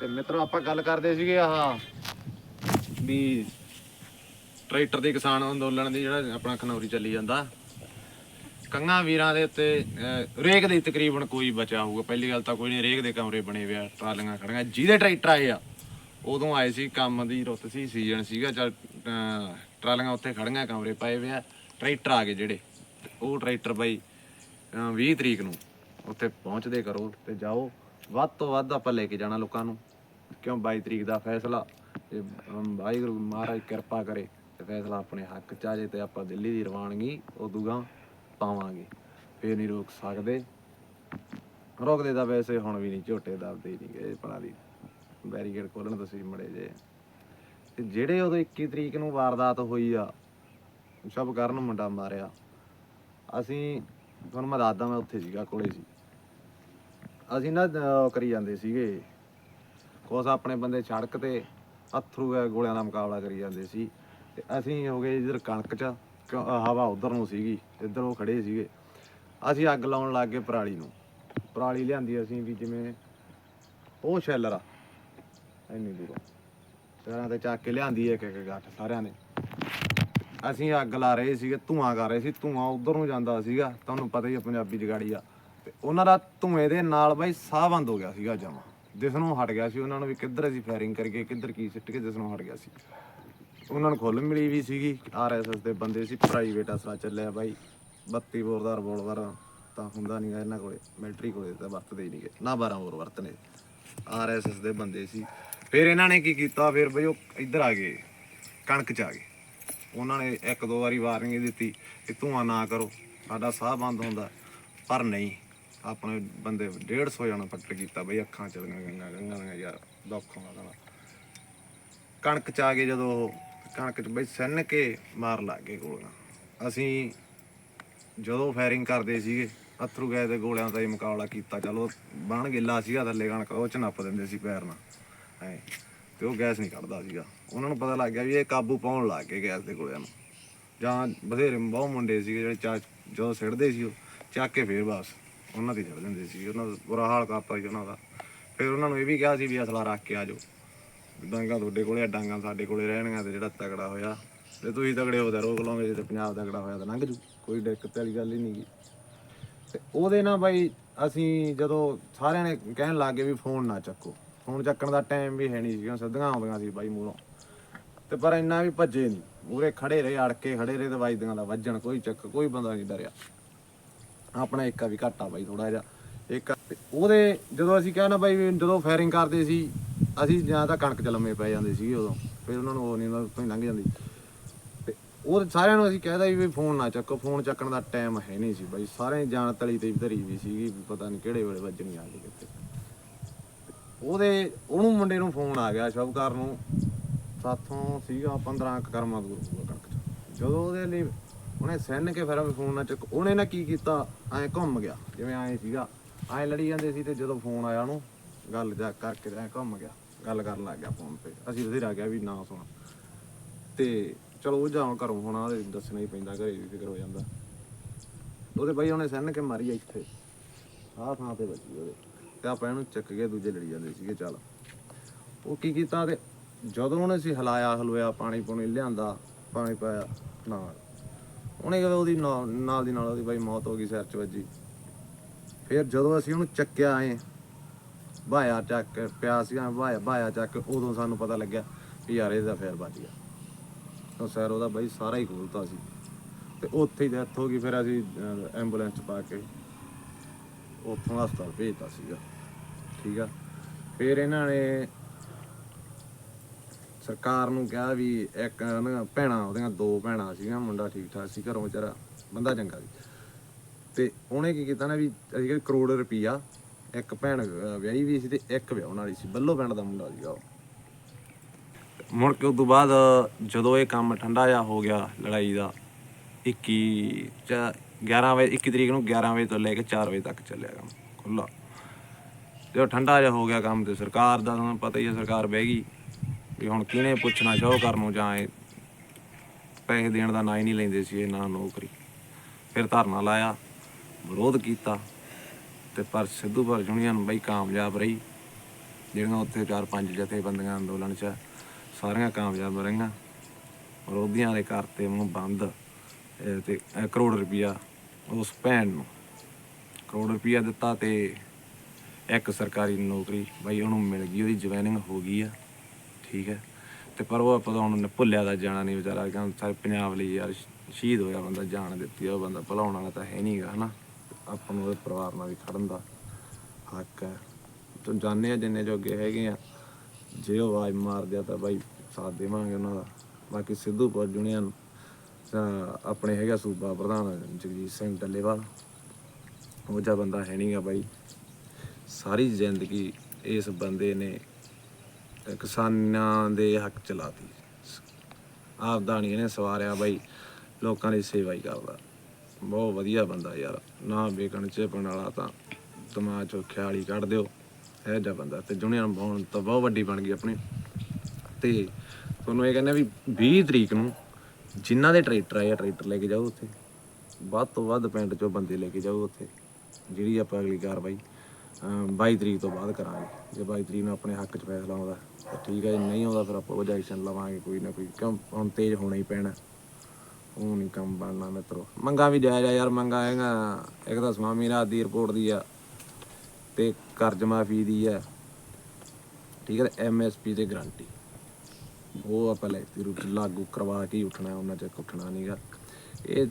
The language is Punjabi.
ਤੇ ਮਿੱਤਰੋ ਆਪਾਂ ਗੱਲ ਕਰਦੇ ਸੀਗੇ ਆਹ ਵੀ ਟਰੈਕਟਰ ਦੇ ਕਿਸਾਨ ਅੰਦੋਲਨ ਦੀ ਜਿਹੜਾ ਆਪਣਾ ਖਨੌਰੀ ਚੱਲੀ ਜਾਂਦਾ। ਕੰਗਾ ਵੀਰਾਂ ਦੇ ਉੱਤੇ ਰੇਕ ਦੇ ਤਕਰੀਬਨ ਕੋਈ ਬਚਿਆ ਹੋਊਗਾ। ਪਹਿਲੀ ਗੱਲ ਤਾਂ ਕੋਈ ਨਹੀਂ, ਰੇਕ ਦੇ ਕਮਰੇ ਬਣੇ ਹੋਏ ਆ, ਟਰਾਲੀਆਂ ਖੜੀਆਂ। ਜਿਹਦੇ ਟਰੈਕਟਰ ਆਏ ਆ, ਉਦੋਂ ਆਏ ਸੀ, ਕੰਮ ਦੀ ਰੁੱਤ ਸੀ, ਸੀਜ਼ਨ ਸੀਗਾ, ਚਲ ਟਰਾਲੀਆਂ ਉੱਥੇ ਖੜੀਆਂ, ਕਮਰੇ ਪਾਏ ਹੋਏ ਆ। ਟਰੈਕਟਰ ਆ ਗਏ ਜਿਹੜੇ ਉਹ ਟਰੈਕਟਰ ਬਾਈ, ਅਹ 20 ਤਰੀਕ ਨੂੰ ਉੱਥੇ ਪਹੁੰਚਦੇ ਕਰੋ ਤੇ ਜਾਓ। ਵੱਧ ਤੋਂ ਵੱਧ ਆਪਾਂ ਲੈ ਕੇ ਜਾਣਾ ਲੋਕਾਂ ਨੂੰ। ਕਿਉਂ 22 ਤਰੀਕ ਦਾ ਫੈਸਲਾ? ਤੇ ਵਾਹਿਗੁਰੂ ਮਹਾਰਾਜ ਕਿਰਪਾ ਕਰੇ ਤੇ ਫੈਸਲਾ ਆਪਣੇ ਹੱਕ ਚ ਆ ਜੇ ਤੇ ਆਪਾਂ ਦਿੱਲੀ ਦੀ ਰਵਾਨਗੀ ਉਦੋਂ ਪਾਵਾਂਗੇ। ਫੇਰ ਨਹੀਂ ਰੋਕ ਸਕਦੇ। ਰੋਕਦੇ ਤਾਂ ਵੈਸੇ ਹੁਣ ਵੀ ਨਹੀਂ, ਝੋਟੇ ਦਬਦੇ ਨਹੀਂ ਗਏ ਭਲਾ ਦੀ ਬੈਰੀਕੇਡ ਖੋਲਣ ਤੁਸੀਂ ਮੜੇ ਜੇ। ਤੇ ਜਿਹੜੇ ਉਦੋਂ 21 ਤਰੀਕ ਨੂੰ ਵਾਰਦਾਤ ਹੋਈ ਆ, ਸਭ ਕਰਨ ਮੁੰਡਾ ਮਾਰਿਆ। ਅਸੀਂ, ਤੁਹਾਨੂੰ ਮੈਂ ਦੱਸਦਾ ਮੈਂ ਉੱਥੇ ਸੀਗਾ, ਕੋਲੇ ਸੀ। ਅਸੀਂ ਨਾ ਉਹ ਕਰੀ ਜਾਂਦੇ ਸੀਗੇ। ਕੁਛ ਆਪਣੇ ਬੰਦੇ ਸੜਕ ਤੇ ਅਥਰੂ ਗੋਲਿਆਂ ਦਾ ਮੁਕਾਬਲਾ ਕਰੀ ਜਾਂਦੇ ਸੀ। ਤੇ ਅਸੀਂ ਹੋ ਗਏ ਇਧਰ ਕਣਕ ਚ ਕਿਉਂ- ਹਵਾ ਉਧਰ ਨੂੰ ਸੀਗੀ ਇੱਧਰ ਉਹ ਖੜੇ ਸੀਗੇ। ਅਸੀਂ ਅੱਗ ਲਾਉਣ ਲੱਗ ਗਏ ਪਰਾਲੀ ਨੂੰ। ਪਰਾਲੀ ਲਿਆਂਦੀ ਅਸੀਂ ਵੀ ਜਿਵੇਂ ਉਹ ਸ਼ੈਲਰ ਆ, ਇੰਨੀ ਦੂਰੋਂ। ਸਾਰਿਆਂ ਤੇ ਚੱਕ ਕੇ ਲਿਆਂਦੀ ਇੱਕ ਇੱਕ ਗੱਠ ਸਾਰਿਆਂ ਨੇ। ਅਸੀਂ ਅੱਗ ਲਾ ਰਹੇ ਸੀਗੇ, ਧੂਆਂ ਕਰ ਰਹੇ ਸੀ। ਧੂਆਂ ਉਧਰ ਨੂੰ ਜਾਂਦਾ ਸੀਗਾ, ਤੁਹਾਨੂੰ ਪਤਾ ਹੀ ਆ, ਪੰਜਾਬੀ ਜਗਾੜੀ ਆ। ਤੇ ਉਹਨਾਂ ਦਾ ਧੂਏ ਦੇ ਨਾਲ ਬਾਈ ਸਾਹ ਬੰਦ ਹੋ ਗਿਆ ਸੀਗਾ ਜਮਾ। ਜਿਸ ਨੂੰ ਹਟ ਗਿਆ ਸੀ, ਉਹਨਾਂ ਨੂੰ ਵੀ ਕਿੱਧਰ ਅਸੀਂ ਫਾਇਰਿੰਗ ਕਰਕੇ ਕਿੱਧਰ ਕੀ ਸਿੱਟ ਕੇ ਜਿਸ ਨੂੰ ਹਟ ਗਿਆ ਸੀ। ਉਹਨਾਂ ਨੂੰ ਖੁੱਲ ਮਿਲੀ ਵੀ ਸੀਗੀ ਆਰਐਸਐਸ ਦੇ ਬੰਦੇ ਸੀ ਪ੍ਰਾਈਵੇਟ ਅਸਲਾ ਚੱਲਿਆ ਬਾਈ। 32 ਬੋਰ ਦਾ ਰਿਵੋਲਵਰ ਤਾਂ ਹੁੰਦਾ ਨਹੀਂਗਾ ਇਹਨਾਂ ਕੋਲੇ ਮਿਲਟਰੀ ਕੋਲੇ ਤਾਂ ਵਰਤਦੇ ਹੀ ਨਹੀਂਗੇ ਨਾ 12 ਬੋਰ ਵਰਤਨੇ। ਆਰਐਸਐਸ ਦੇ ਬੰਦੇ ਸੀ। ਫਿਰ ਇਹਨਾਂ ਨੇ ਕੀ ਕੀਤਾ, ਫਿਰ ਬਈ ਉਹ ਇੱਧਰ ਆ ਗਏ, ਕਣਕ ਚ ਆ ਗਏ। ਉਹਨਾਂ ਨੇ ਇੱਕ ਦੋ ਵਾਰੀ ਵਾਰਨਿੰਗ ਦਿੱਤੀ ਕਿ ਧੂਆਂ ਨਾ ਕਰੋ, ਸਾਡਾ ਸਾਹ ਬੰਦ ਹੁੰਦਾ, ਪਰ ਨਹੀਂ। ਆਪਣੇ ਬੰਦੇ 150 ਜਾਣਾ ਪੱਟ ਕੀਤਾ ਬਈ ਅੱਖਾਂ ਚਲੀਆਂ ਗਈਆਂ ਗੰਗਾ ਗੰਗਾ ਯਾਰ ਦੁੱਖ ਹੋਣਾ ਸਾਲਾ ਕਣਕ ਚ ਆ ਗਏ ਜਦੋਂ ਉਹ, ਕਣਕ ਚ ਬਈ ਸਿੰਨ ਕੇ ਮਾਰ ਲੱਗ ਗਏ ਗੋਲੀਆਂ। ਅਸੀਂ ਜਦੋਂ ਫਾਇਰਿੰਗ ਕਰਦੇ ਸੀਗੇ ਅਥਰੂ ਗਏ ਦੇ ਗੋਲਿਆਂ ਦਾ ਹੀ ਮੁਕਾਬਲਾ ਕੀਤਾ ਚਲੋ ਬਣ ਗਿੱਲਾ ਸੀਗਾ ਥੱਲੇ ਕਣਕ ਉਹ ਚ ਨੱਪ ਦਿੰਦੇ ਸੀ ਪੈਰ ਨਾਲ। ਐ ਤੇ ਉਹ ਗੈਸ ਨਹੀਂ ਕੱਢਦਾ ਸੀਗਾ। ਉਹਨਾਂ ਨੂੰ ਪਤਾ ਲੱਗ ਗਿਆ ਵੀ ਇਹ ਕਾਬੂ ਪਾਉਣ ਲੱਗ ਗਏ ਗੈਸ ਦੇ ਗੋਲਿਆਂ ਨੂੰ। ਜਾਂ ਬਥੇਰੇ ਬਹੁਤ ਮੁੰਡੇ ਸੀਗੇ ਜਿਹੜੇ ਚਾ ਜਦੋਂ ਸਿੜਦੇ ਸੀ ਉਹ ਚੱਕ ਕੇ ਫੇਰ ਵਾਪਸ। ਉਹਨਾਂ ਦੀ ਛੱਡ ਜਾਂਦੇ ਸੀ ਉਹਨਾਂ ਦਾ ਬੁਰਾ ਹਾਲ ਕਰਤਾ ਸੀ ਉਹਨਾਂ ਦਾ। ਫਿਰ ਉਹਨਾਂ ਨੂੰ ਇਹ ਵੀ ਕਿਹਾ ਸੀ ਵੀ ਅਸਲਾ ਰੱਖ ਕੇ ਆ ਜਾਓ। ਡਾਂਗਾ ਤੁਹਾਡੇ ਕੋਲੇ ਆ, ਡਾਂਗਾ ਸਾਡੇ ਕੋਲੇ ਰਹਿਣਗੀਆਂ ਤੇ ਜਿਹੜਾ ਤਗੜਾ ਹੋਇਆ ਤੇ ਤੁਸੀਂ ਤਗੜੇ ਹੋ ਤਾਂ ਰੋਕ ਲਓਗੇ ਜੇ ਤੇ ਪੰਜਾਬ ਤਗੜਾ ਹੋਇਆ ਤਾਂ ਲੰਘ ਜੂ ਕੋਈ ਦਿੱਕਤ ਵਾਲੀ ਗੱਲ ਹੀ ਨਹੀਂ ਗੀ। ਤੇ ਉਹਦੇ ਨਾਲ ਬਾਈ ਅਸੀਂ ਜਦੋਂ ਸਾਰਿਆਂ ਨੇ ਕਹਿਣ ਲੱਗੇ ਵੀ ਫੋਨ ਨਾ ਚੱਕੋ ਫੋਨ ਚੱਕਣ ਦਾ ਟਾਈਮ ਵੀ ਹੈ ਨਹੀਂ ਸੀਗਾ ਸਿੱਧੀਆਂ ਆਉਂਦੀਆਂ ਸੀ ਬਾਈ ਮੂਹਰੋਂ। ਤੇ ਪਰ ਇੰਨਾ ਵੀ ਭੱਜੇ ਨਹੀਂ ਮੂਰੇ ਖੜੇ ਰਹੇ ਅੜ ਕੇ ਖੜੇ ਰਹੇ ਤੇ ਵੱਜਦੀਆਂ ਦਾ ਵੱਜਣ ਕੋਈ ਚੱਕ ਕੋਈ ਬੰਦਾ ਨਹੀਂ ਡਰਿਆ। ਆਪਣਾ ਇੱਕਾ ਵੀ ਘਾਟਾ ਬਾਈ ਥੋੜਾ ਜਿਹਾ। ਇੱਕ ਉਹਦੇ ਜਦੋਂ ਅਸੀਂ ਕਹਿਣਾ ਬਾਈ ਵੀ ਜਦੋਂ ਫਾਇਰਿੰਗ ਕਰਦੇ ਸੀ, ਅਸੀਂ ਜਾਂ ਤਾਂ ਕਣਕ ਚ ਲੰਮੇ ਪੈ ਜਾਂਦੇ ਸੀਗੇ ਉਦੋਂ। ਫਿਰ ਉਹਨਾਂ ਨੂੰ ਉਹ ਨਹੀਂ, ਉਹਨਾਂ ਤੋਂ ਲੰਘ ਜਾਂਦੀ। ਤੇ ਉਹ ਸਾਰਿਆਂ ਨੂੰ ਅਸੀਂ ਕਹਿਦਾ ਵੀ ਫੋਨ ਨਾ ਚੱਕੋ, ਫੋਨ ਚੱਕਣ ਦਾ ਟਾਈਮ ਹੈ ਨਹੀਂ ਸੀ ਬਾਈ। ਸਾਰੇ ਜਾਣ ਤਲੀ ਤੇ ਧਰੀ ਵੀ ਸੀਗੀ, ਵੀ ਪਤਾ ਨਹੀਂ ਕਿਹੜੇ ਵੇਲੇ ਵੱਜਣੀ ਆ ਗਈ ਕਿਤੇ ਉਹਦੇ, ਉਹਨੂੰ ਮੁੰਡੇ ਨੂੰ ਫੋਨ ਆ ਗਿਆ ਸ਼ਬਕਾਰ ਨੂੰ। ਸਾਥੋਂ ਸੀਗਾ 15 ਕੁ ਕਰਮਾਂ ਦੂਰ ਹੋਊਗਾ ਕਣਕ ਚ। ਜਦੋਂ ਉਹਦੇ ਲਈ ਉਹਨੇ ਸੈਨ ਕੇ ਫਿਰ ਵੀ ਫੋਨ ਨਾ ਚੱਕ, ਉਹਨੇ ਨਾ ਕੀ ਕੀਤਾ? ਐ ਘੁੰਮ ਗਿਆ। ਜਿਵੇਂ ਐ ਸੀਗਾ। ਐ ਲੜੀ ਜਾਂਦੇ ਸੀ ਤੇ ਜਦੋਂ ਫੋਨ ਆਇਆ ਉਹਨੂੰ, ਗੱਲ ਜਾ ਕਰਕੇ ਐ ਘੁੰਮ ਗਿਆ। ਗੱਲ ਕਰਨ ਲੱਗ ਗਿਆ ਫੋਨ ਤੇ। ਅਸੀਂ ਬਥੇਰਾ ਗਿਆ ਵੀ ਨਾ ਸੁਣ। ਤੇ ਚਲੋ ਉਹ ਜਾਣ ਘਰੋਂ ਹੁਣ ਆਹ ਦੱਸਣਾ ਹੀ ਪੈਂਦਾ, ਘਰੇ ਵੀ ਫਿਕਰ ਹੋ ਜਾਂਦਾ। ਉਹਦੇ ਬਾਈ ਉਹਨੇ ਸੈਨ ਕੇ ਮਾਰੀ ਇੱਥੇ। ਆਹ ਥਾਂ ਤੇ ਵੱਜੀ ਉਹਦੇ। ਤੇ ਆਪਾਂ ਇਹਨੂੰ ਚੱਕ ਕੇ ਦੂਜੇ ਲੜੀ ਜਾਂਦੇ ਸੀਗੇ, ਚੱਲ। ਉਹ ਕੀ ਕੀਤਾ ਤੇ ਜਦੋਂ ਉਹਨੇ ਸੀ ਹਲਾਇਆ, ਹਲੂਇਆ, ਪਾਣੀ ਪੂਣੀ ਲਿਆਂਦਾ, ਪਾਣੀ ਪਾਇਆ ਨਾਲ। ਉਹਨੇ ਜਦੋਂ ਉਹਦੀ ਨਾਲ ਨਾਲ ਦੀ ਨਾਲ ਉਹਦੀ ਬਾਈ ਮੌਤ ਹੋ ਗਈ, ਸਿਰ 'ਚ ਵੱਜੀ। ਫਿਰ ਜਦੋਂ ਅਸੀਂ ਉਹਨੂੰ ਚੱਕਿਆ ਐ ਭਾਇਆ ਚੱਕ ਕੇ ਪਿਆ ਸੀਗਾ ਭਾਇਆ ਭਾਇਆ ਚੱਕ ਕੇ ਉਦੋਂ ਸਾਨੂੰ ਪਤਾ ਲੱਗਿਆ ਵੀ ਯਾਰ ਇਹਦਾ ਫੇਰ ਵੱਜ ਗਿਆ। ਤਾਂ ਸਿਰ ਉਹਦਾ ਬਾਈ ਸਾਰਾ ਹੀ ਖੋਲਤਾ ਸੀ। ਤੇ ਉੱਥੇ ਹੀ ਡੈਥ ਹੋ ਗਈ, ਫਿਰ ਅਸੀਂ ਐਂਬੂਲੈਂਸ 'ਚ ਪਾ ਕੇ ਉੱਥੋਂ ਹਸਪਤਾਲ ਭੇਜਤਾ ਸੀਗਾ। ਠੀਕ ਆ? ਫਿਰ ਇਹਨਾਂ ਨੇ ਸਰਕਾਰ ਨੂੰ ਕਿਹਾ ਵੀ ਇੱਕ ਨਾ ਭੈਣਾਂ, ਉਹਦੀਆਂ ਦੋ ਭੈਣਾਂ ਸੀਗੀਆਂ, ਮੁੰਡਾ ਠੀਕ ਠਾਕ ਸੀ, ਘਰੋਂ ਵਿਚਾਰਾ ਬੰਦਾ ਚੰਗਾ ਸੀ। ਤੇ ਉਹਨੇ ਕੀ ਕੀਤਾ ਨਾ ਵੀ ਅਸੀਂ ਕਿਹਾ ਕਰੋੜ ਰੁਪਈਆ ਇੱਕ ਭੈਣ ਵਿਆਹੀ ਵੀ ਸੀ ਤੇ ਇੱਕ ਵਿਆਹਣ ਵਾਲੀ ਸੀ, ਬੱਲੋ ਪਿੰਡ ਦਾ ਮੁੰਡਾ ਸੀਗਾ ਉਹ। ਮੁੜ ਕੇ ਉਸ ਤੋਂ ਬਾਅਦ ਜਦੋਂ ਇਹ ਕੰਮ ਠੰਡਾ ਜਿਹਾ ਹੋ ਗਿਆ ਲੜਾਈ ਦਾ 21 ਚ 11 ਵਜੇ 21 ਤਰੀਕ ਨੂੰ 11 ਵਜੇ ਤੋਂ ਲੈ ਕੇ 4 ਵਜੇ ਤੱਕ ਚੱਲਿਆ ਕੰਮ ਖੁੱਲਾ ਜਦੋਂ ਠੰਡਾ ਜਿਹਾ ਹੋ ਗਿਆ ਕੰਮ ਤੇ ਸਰਕਾਰ ਦਾ ਤੁਹਾਨੂੰ ਪਤਾ ਹੀ ਹੈ ਸਰਕਾਰ ਬਹਿ ਗਈ। ਵੀ ਹੁਣ ਕਿਹਨੇ ਪੁੱਛਣਾ ਸ਼ਾਹੂਕਾਰ ਨੂੰ ਜਾਂ ਇਹ ਪੈਸੇ ਦੇਣ ਦਾ ਨਾਂ ਹੀ ਨਹੀਂ ਲੈਂਦੇ ਸੀ, ਇਹ ਨਾ ਨੌਕਰੀ। ਫਿਰ ਧਰਨਾ ਲਾਇਆ, ਵਿਰੋਧ ਕੀਤਾ ਤੇ ਪਰ ਸਿੱਧੂ ਪਰ ਯੂਨੀਅਨ ਬਈ ਕਾਮਯਾਬ ਰਹੀ। ਜਿਹੜੀਆਂ ਉੱਥੇ ਚਾਰ ਪੰਜ ਜਥੇਬੰਦੀਆਂ ਅੰਦੋਲਨ 'ਚ ਸਾਰੀਆਂ ਕਾਮਯਾਬ ਰਹੀਆਂ। ਵਿਰੋਧੀਆਂ ਦੇ ਘਰ ਤੇ ਮੂੰਹ ਬੰਦ, ਇਹ ਤੇ ਕਰੋੜ ਰੁਪਈਆ ਉਸ ਭੈਣ ਨੂੰ। ਕਰੋੜ ਰੁਪਈਆ ਦਿੱਤਾ ਤੇ ਇੱਕ ਸਰਕਾਰੀ ਨੌਕਰੀ ਬਈ ਉਹਨੂੰ ਮਿਲ ਗਈ, ਉਹਦੀ ਜੁਆਇਨਿੰਗ ਹੋ ਗਈ ਆ। ਠੀਕ ਹੈ। ਤੇ ਪਰ ਉਹ ਆਪਾਂ ਤਾਂ ਹੁਣ ਭੁੱਲਿਆ ਦਾ ਜਾਣਾ ਨਹੀਂ ਵਿਚਾਰਾ। ਕਿ ਸਾਰੇ ਪੰਜਾਬ ਲਈ ਯਾਰ ਸ਼ਹੀਦ ਹੋਇਆ ਬੰਦਾ, ਜਾਨ ਦਿੱਤੀ ਉਹ ਬੰਦਾ। ਭੁਲਾਉਣ ਵਾਲਾ ਤਾਂ ਹੈ ਨਹੀਂਗਾ ਹਨਾ। ਆਪਾਂ ਨੂੰ ਉਹਦੇ ਪਰਿਵਾਰ ਨਾਲ ਵੀ ਖੜਨ ਦਾ ਹੱਕ ਹੈ। ਤੂੰ ਜਾਣਦੇ ਆ ਜਿੰਨੇ ਜੋਗੇ ਹੈਗੇ ਆ। ਜੇ ਉਹ ਆਵਾਜ਼ ਮਾਰਦੇ ਆ ਤਾਂ ਬਾਈ ਸਾਥ ਦੇਵਾਂਗੇ ਉਹਨਾਂ ਦਾ। ਬਾਕੀ ਸਿੱਧੂਪੁਰ ਯੂਨੀਅਨ ਤਾਂ ਆਪਣੇ ਹੈਗਾ ਸੂਬਾ ਪ੍ਰਧਾਨ ਜਗਜੀਤ ਸਿੰਘ ਡੱਲੇਵਾਲ। ਉਹ ਜਿਹਾ ਬੰਦਾ ਹੈ ਨਹੀਂਗਾ ਬਾਈ। ਸਾਰੀ ਜ਼ਿੰਦਗੀ ਇਸ ਬੰਦੇ ਨੇ ਕਿਸਾਨਾਂ ਦੇ ਹੱਕ ਚਲਾਤੀ ਆਪਦਾ ਨਹੀਂ ਇਹਨੇ ਸਵਾਰਿਆ ਬਾਈ, ਲੋਕਾਂ ਦੀ ਸੇਵਾ ਹੀ ਕਰਦਾ। ਬਹੁਤ ਵਧੀਆ ਬੰਦਾ ਯਾਰ, ਨਾ ਵੇਕਣ ਚੇਪਣ ਵਾਲਾ ਤਾਂ ਦਿਮਾਗ ਚੋਂ ਖਿਆਲ ਹੀ ਕੱਢ ਦਿਓ, ਇਹ ਜਿਹਾ ਬੰਦਾ। ਤੇ ਜੁਨੀਅਰ ਬੌਣ ਤਾਂ ਬਹੁਤ ਵੱਡੀ ਬਣ ਗਈ ਆਪਣੀ। ਤੇ ਤੁਹਾਨੂੰ ਇਹ ਕਹਿੰਦੇ ਵੀ 20 ਤਰੀਕ ਨੂੰ ਜਿਨ੍ਹਾਂ ਦੇ ਟਰੈਕਟਰ ਆਏ ਆ, ਟਰੈਕਟਰ ਲੈ ਕੇ ਜਾਓ ਉੱਥੇ। ਵੱਧ ਤੋਂ ਵੱਧ ਪਿੰਡ ਚੋਂ ਬੰਦੇ ਲੈ ਕੇ ਜਾਓ ਉੱਥੇ, ਜਿਹੜੀ ਆਪਾਂ ਅਗਲੀ ਕਾਰਵਾਈ 22 ਤਰੀਕ ਤੋਂ ਬਾਅਦ ਕਰਾਂਗੇ। ਜੇ 22 ਤਰੀਕ ਨੂੰ ਆਪਣੇ ਹੱਕ 'ਚ ਫੈਸਲਾ ਆਉਂਦਾ, ਤਾਂ ਠੀਕ ਹੈ, ਜੇ ਨਹੀਂ ਆਉਂਦਾ ਫਿਰ ਆਪਾਂ ਉਹਦਾ ਐਕਸ਼ਨ ਲਵਾਂਗੇ ਕੋਈ ਨਾ ਕੋਈ। ਕਿਉਂ? ਹੁਣ ਤੇਜ਼ ਹੋਣਾ ਹੀ ਪੈਣਾ। ਉਹ ਨਹੀਂ ਕੰਮ ਬਣਨਾ ਮਿੱਤਰੋ। ਮੰਗਾ ਵੀ ਜਾਇਜ਼ ਆ ਯਾਰ, ਮੰਗਾ ਹੈਗਾ। ਇੱਕ ਤਾਂ ਸਵਾਮੀ ਰਾਤ ਦੀ ਰਿਪੋਰਟ ਦੀ ਆ ਤੇ ਕਰਜ਼ ਮਾਫੀ ਦੀ ਆ। ਠੀਕ ਹੈ ਐਮਐਸਪੀ ਤੇ ਗਰੰਟੀ ਉਹ ਆਪਾਂ ਲੈਤੀ ਰੂਟ ਲਾਗੂ ਕਰਵਾ ਕੇ ਹੀ ਉੱਠਣਾ, ਉਹਨਾਂ ਚਿਰ ਉੱਠਣਾ ਨਹੀਂਗਾ ਇਹ